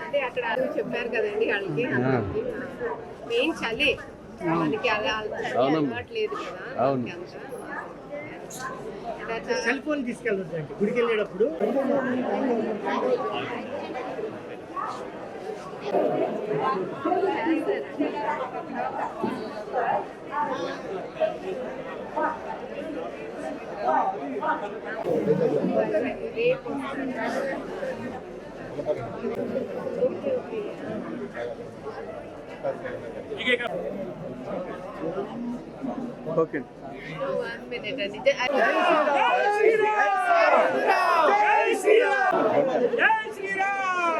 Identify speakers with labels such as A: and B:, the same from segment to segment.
A: అంటే అక్కడ చెప్పారు కదండి వాళ్ళకి. మెయిన్ చలే మనకి అలా అలవాట్లేదు కదా
B: సెల్ ఫోన్ తీసుకెళ్ళొద్దండి. గుడికి వెళ్ళేటప్పుడు
C: ఓకే
A: వన్ మినిట్ అండి జై-
D: జై శ్రీరామ్ జై శ్రీరామ్ జై శ్రీరామ్ జై శ్రీరామ్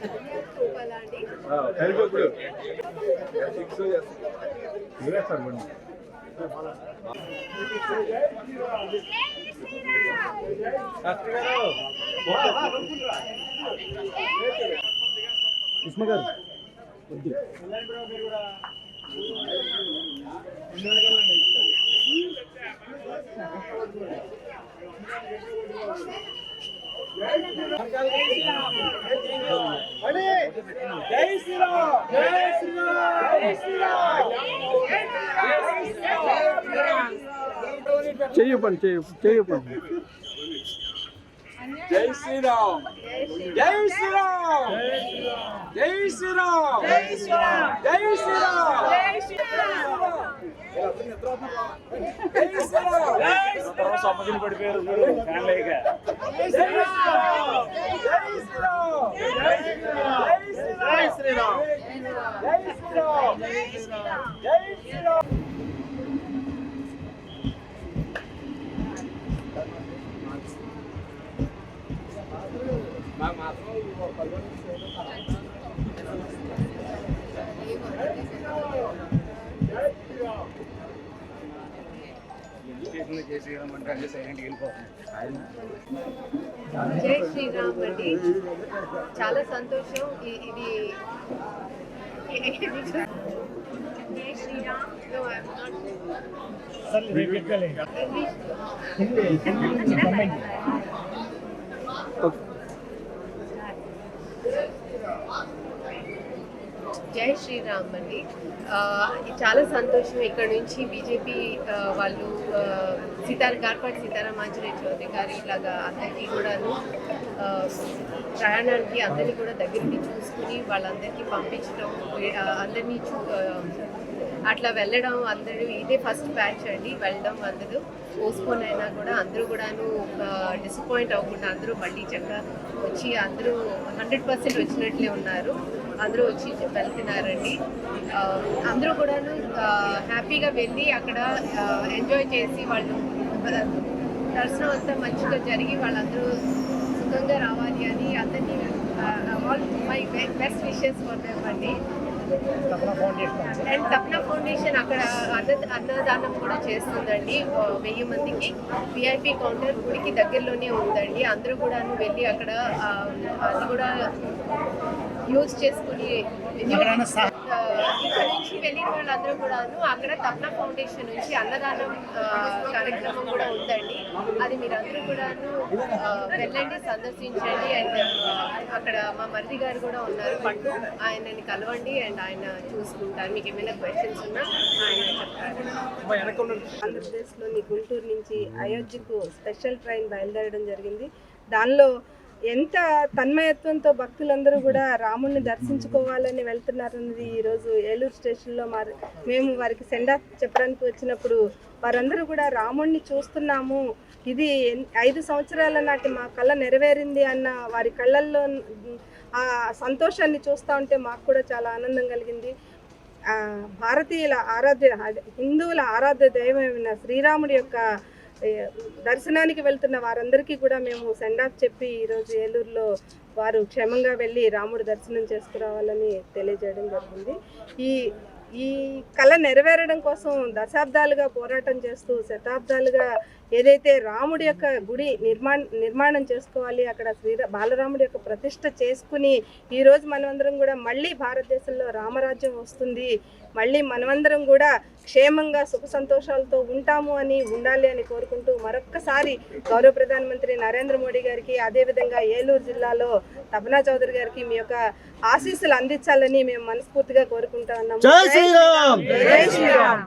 A: రూపాయలా అండి
C: జై శ్రీరామ్
E: చెయ్యి చెయ్యపండి
C: జై శ్రీరామ్ జై శ్రీరామ్. జై శ్రీరామ్. జై శ్రీరామ్. జై శ్రీరామ్. జై శ్రీరామ్. జై శ్రీరామ్ సమ్మగిన పడిపోయారు ఫ్యామిలీగా జై జై శ్రీరామ్ జై శ్రీరామ్ జై శ్రీరామ్ జై శ్రీరామ్ జై శ్రీరామ్
A: జై శ్రీరామ్ అండి చాలా సంతోషం ఇ- ఇది జై Sriram No, I'm not- English. జై శ్రీరామ్ అండి చాలా సంతోషం ఇక్కడ నుంచి బీజేపీ వాళ్ళు ఆ, సీతారా గార్పాటి సీతారామాంజనేయ చౌదరి గారి ఇలాగా అందరికీ కూడాను ప్రయాణానికి అందరినీ కూడా దగ్గరికి చూసుకుని వాళ్ళందరికీ పంపించడం అందరినీ చూ అట్లా వెళ్ళడం అందరూ ఇదే ఫస్ట్ బ్యాచ్ అండి. వెళ్ళడం అందరూ పోస్ట్పోన్ అయినా కూడా అందరూ కూడాను డిసప్పాయింట్ అవ్వకుండా అందరూ మళ్ళీ చక్కగా వచ్చి అందరూ హండ్రెడ్ పర్సెంట్ వచ్చినట్లే ఉన్నారు. అందరూ వచ్చి వెళ్తున్నారండి అందరూ కూడాను హ్యాపీగా వెళ్ళి అక్కడ ఎంజాయ్ చేసి వాళ్ళు దర్శనం అంతా మంచిగా జరిగి వాళ్ళందరూ సుఖంగా రావాలి అని అందరినీ all my best wishes for them అండి. అండ్ తప్న ఫౌండేషన్ అక్కడ అన్న అన్నదానం కూడా చేస్తుందండి వెయ్యి మందికి. విఐపి కౌంటర్ గుడికి దగ్గరలోనే ఉందండి. అందరూ కూడా వెళ్ళి అక్కడ అది కూడా యూజ్ చేసుకుని ఇక్కడ నుంచి వెళ్ళిన వాళ్ళందరూ కూడాను అక్కడ తప్న ఫౌండేషన్ నుంచి అన్నదానం కార్యక్రమం కూడా ఉందండి. అది మీరందరూ కూడాను వెళ్ళండి సందర్శించండి. అండ్ అక్కడ మా మరిది గారు కూడా ఉన్నారు. పట్టు ఆయనని కలవండి అండ్ ఆయన చూసుకుంటారు. మీకు ఏమైనా క్వశ్చన్స్ ఉన్నా ఆయన చెప్తారు.
D: ఆంధ్రప్రదేశ్లోని గుంటూరు నుంచి అయోధ్యకు స్పెషల్ ట్రైన్ బయలుదేరడం జరిగింది. దానిలో ఎంత తన్మయత్వంతో భక్తులందరూ కూడా రాముడిని దర్శించుకోవాలని వెళ్తున్నారన్నది ఈరోజు ఏలూరు స్టేషన్లో మరి మేము వారికి సెండ్ చెప్పడానికి వచ్చినప్పుడు వారందరూ కూడా రాముడిని చూస్తున్నాము. ఇది ఐదు సంవత్సరాల నాటి మా కళ నెరవేరింది అన్న వారి కళ్ళల్లో ఆ సంతోషాన్ని చూస్తూ ఉంటే మాకు కూడా చాలా ఆనందం కలిగింది. భారతీయుల ఆరాధ్య హిందువుల ఆరాధ్య దైవమైన శ్రీరాముడి యొక్క దర్శనానికి వెళ్తున్న వారందరికీ కూడా మేము సెండ్ ఆఫ్ చెప్పి ఈరోజు ఏలూరులో వారు క్షేమంగా వెళ్ళి రాముడు దర్శనం చేసుకురావాలని తెలియజేయడం జరిగింది. ఈ ఈ కళ నెరవేరడం కోసం దశాబ్దాలుగా పోరాటం చేస్తూ శతాబ్దాలుగా ఏదైతే రాముడి యొక్క గుడి నిర్మాణ నిర్మాణం చేసుకోవాలి అక్కడ శ్రీరా బాలరాముడి యొక్క ప్రతిష్ట చేసుకుని ఈరోజు మనమందరం కూడా మళ్ళీ భారతదేశంలో రామరాజ్యం వస్తుంది. మళ్ళీ మనమందరం కూడా క్షేమంగా సుఖ సంతోషాలతో ఉంటాము అని ఉండాలి అని కోరుకుంటూ మరొక్కసారి గౌరవ ప్రధానమంత్రి నరేంద్ర మోడీ గారికి అదేవిధంగా ఏలూరు జిల్లాలో తపనా చౌదరి గారికి మీ యొక్క ఆశీస్సులు అందించాలని మేము మనస్ఫూర్తిగా కోరుకుంటా ఉన్నాము. జై శ్రీరామ్!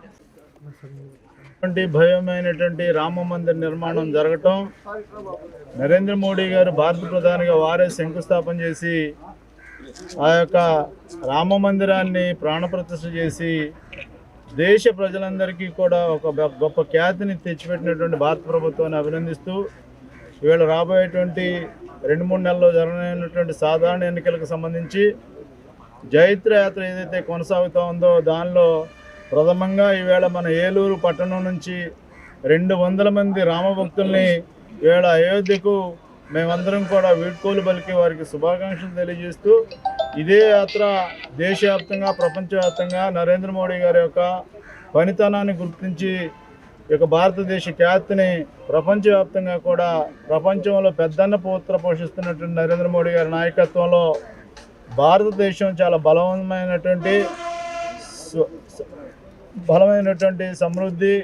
F: అటువంటి భవ్యమైనటువంటి రామ మందిర్ నిర్మాణం జరగటం నరేంద్ర మోడీ గారు భారత ప్రధానిగా వారే శంకుస్థాపన చేసి ఆ యొక్క రామ మందిరాన్ని ప్రాణప్రతిష్ఠ చేసి దేశ ప్రజలందరికీ కూడా ఒక గొప్ప ఖ్యాతిని తెచ్చిపెట్టినటువంటి భారత ప్రభుత్వాన్ని అభినందిస్తూ ఇవాళ రాబోయేటువంటి రెండు మూడు నెలల్లో జరగనున్నటువంటి సాధారణ ఎన్నికలకు సంబంధించి జైత్ర యాత్ర ఏదైతే కొనసాగుతూ ఉందో దానిలో ప్రథమంగా ఈవేళ మన ఏలూరు పట్టణం నుంచి రెండు వందల మంది రామభక్తుల్ని ఈవేళ అయోధ్యకు మేమందరం కూడా వీడ్కోలు పలికి వారికి శుభాకాంక్షలు తెలియజేస్తూ ఇదే యాత్ర దేశవ్యాప్తంగా ప్రపంచవ్యాప్తంగా నరేంద్ర మోడీ గారి యొక్క పనితనాన్ని గుర్తించి ఈ యొక్క భారతదేశ ఖ్యాతిని ప్రపంచవ్యాప్తంగా కూడా ప్రపంచంలో పెద్దన్న పోత్ర పోషిస్తున్నటువంటి నరేంద్ర మోడీ గారి నాయకత్వంలో భారతదేశం చాలా బలవంతమైనటువంటి బలమైనటువంటి సమృద్ధి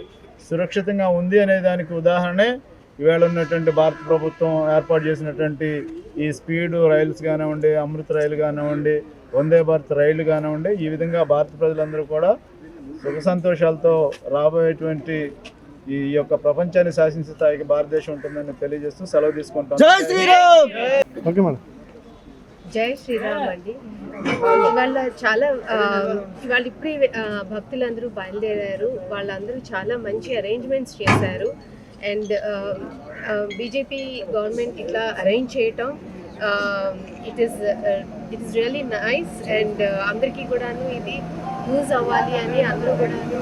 F: సురక్షితంగా ఉంది అనే దానికి ఉదాహరణే ఈవేళ ఉన్నటువంటి భారత ప్రభుత్వం ఏర్పాటు చేసినటువంటి ఈ స్పీడ్ రైల్స్ కానివ్వండి అమృత్ రైలు కానివ్వండి వందే భారత్ రైలు కానివ్వండి ఈ విధంగా భారత ప్రజలందరూ కూడా సుఖ సంతోషాలతో రాబోయేటువంటి ఈ యొక్క ప్రపంచాన్ని శాసించే స్థాయికి భారతదేశం ఉంటుందని తెలియజేస్తూ సెలవు తీసుకుంటాం.
B: Okay madam.
A: జై శ్రీరామ్ అండి. ఇవాళ చాలా ఇవాళ ఇప్పుడే భక్తులందరూ బయలుదేరారు. వాళ్ళందరూ చాలా మంచి అరేంజ్మెంట్స్ చేశారు. అండ్ బీజేపీ గవర్నమెంట్ ఇట్లా అరేంజ్ చేయటం it is it is really nice and అందరికీ కూడాను ఇది యూజ్ అవ్వాలి అని అందరూ కూడాను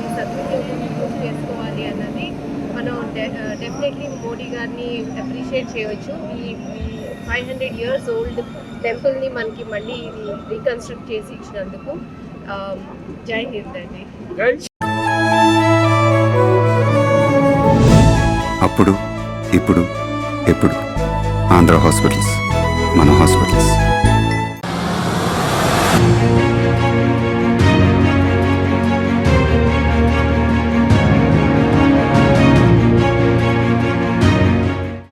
A: ఈ సద్వినియోగం యూజ్ చేసుకోవాలి అన్నది మనం డెఫినెట్లీ మోడీ గారిని అప్రిషియేట్ చేయవచ్చు. ఈ ఫైవ్ హండ్రెడ్ ఇయర్స్ ఓల్డ్ టెంపుల్ని మనకి మళ్ళీ ఇది రీకన్స్ట్రక్ట్ చేసి ఇచ్చినందుకు um, జై హింద్ అండి.
G: అప్పుడు ఇప్పుడు ఎప్పుడు? ఆంధ్ర హాస్పిటల్స్ మన హాస్పిటల్స్